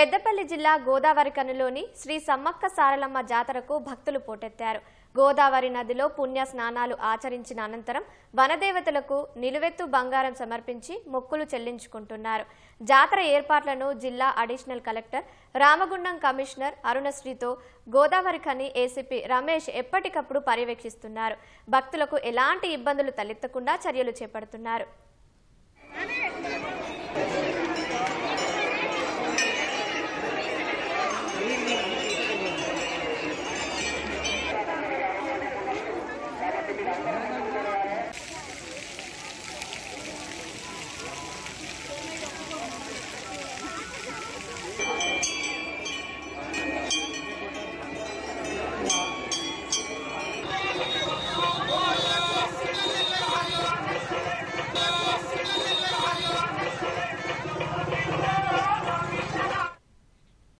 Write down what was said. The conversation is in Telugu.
పెద్దపల్లి జిల్లా గోదావరి కనులోని శ్రీ సమ్మక్క సారలమ్మ జాతరకు భక్తులు పోటెత్తారు. గోదావరి నదిలో పుణ్య స్నానాలు ఆచరించిన అనంతరం వనదేవతలకు నిలువెత్తు బంగారం సమర్పించి మొక్కులు చెల్లించుకుంటున్నారు. జాతర ఏర్పాట్లను జిల్లా అడిషనల్ కలెక్టర్ రామగుండం కమిషనర్ అరుణశ్రీతో గోదావరి ఖని ఏసీపీ రమేష్ ఎప్పటికప్పుడు పర్యవేక్షిస్తున్నారు. భక్తులకు ఎలాంటి ఇబ్బందులు తలెత్తకుండా చర్యలు చేపడుతున్నారు.